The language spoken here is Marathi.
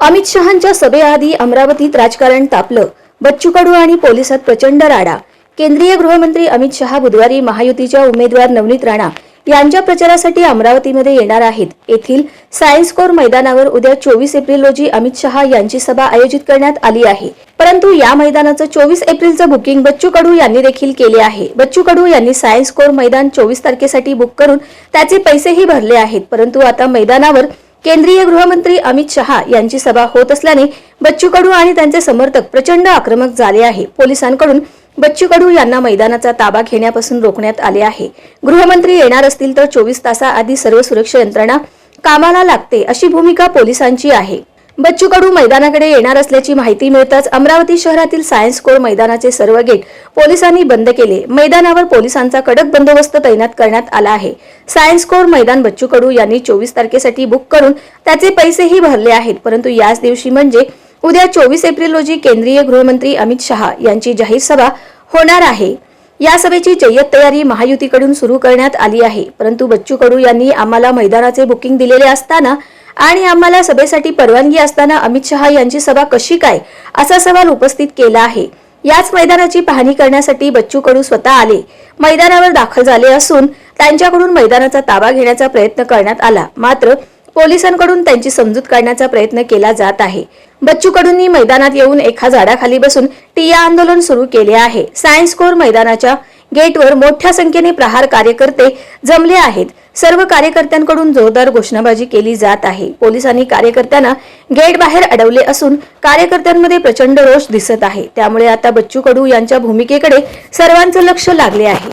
अमित शहांच्या सभेआधी अमरावतीत राजकारण तापलं. बच्चू कडू आणि पोलिसात प्रचंड राडा. केंद्रीय गृहमंत्री अमित शहा बुधवारी महायुतीच्या उमेदवार नवनीत राणा यांच्या प्रचारासाठी अमरावतीमध्ये येणार आहेत. येथील सायन्स कोर मैदानावर उद्या चोवीस एप्रिल रोजी अमित शहा यांची सभा आयोजित करण्यात आली आहे. परंतु या मैदानाचं चोवीस एप्रिलचं बुकिंग बच्चू कडू यांनी देखील केले आहे. बच्चू कडू यांनी सायन्स कोर मैदान चोवीस तारखेसाठी बुक करून त्याचे पैसेही भरले आहेत. परंतु आता मैदानावर केंद्रीय गृहमंत्री अमित शहा यांची सभा होत असल्याने बच्चू कडू आणि त्यांचे समर्थक प्रचंड आक्रमक झाले आहे. पोलिसांकडून बच्चू कडू यांना मैदानाचा ताबा घेण्यापासून रोखण्यात आले आहे. गृहमंत्री येणार असतील तर चोवीस तासाआधी सर्व सुरक्षा यंत्रणा कामाला लागते अशी भूमिका पोलिसांची आहे. बच्चू कडू मैदानाकडे येणार असल्याची माहिती मिळताच अमरावती शहरातील सायन्स कोर मैदानाचे सर्व गेट पोलिसांनी बंद केले. मैदानावर पोलिसांचा कडक बंदोबस्त तैनात करण्यात आला आहे. सायन्स कोर मैदान बच्चू कडू यांनी चोवीस तारखेसाठी बुक करून त्याचे पैसेही भरले आहेत. परंतु याच दिवशी म्हणजे उद्या चोवीस एप्रिल रोजी केंद्रीय गृहमंत्री अमित शहा यांची जाहीर सभा होणार आहे. या सभेची जय्यत तयारी महायुतीकडून सुरू करण्यात आली आहे. परंतु बच्चू कडू यांनी आम्हाला मैदानाचे बुकिंग दिलेले असताना आणि आम्हाला सभेसाठी परवानगी असताना अमित शहा यांची सभा कशी काय असा सवाल उपस्थित केला आहे. याच मैदानाची पाहणी करण्यासाठी बच्चू कडू स्वतः आले. मैदानावर दाखल झाले असून त्यांच्याकडून मैदानाचा ताबा घेण्याचा प्रयत्न करण्यात आला. मात्र पोलिसांकडून त्यांची समजूत काढण्याचा प्रयत्न केला जात आहे. बच्चू कडूंनी मैदानात येऊन एका झाडाखाली बसून टिया आंदोलन सुरू केले आहे. सायन्स कोर मैदानाच्या गेटवर मोठ्या संख्येने प्रहार कार्यकर्ते जमले आहेत. सर्व कार्यकर्त्यांकडून जोरदार घोषणाबाजी केली जात आहे. पोलिसांनी कार्यकर्त्यांना गेट बाहेर अडवले असून कार्यकर्त्यांमध्ये प्रचंड रोष दिसत आहे. त्यामुळे आता बच्चू कडू यांच्या भूमिकेकडे सर्वांचं लक्ष लागले आहे.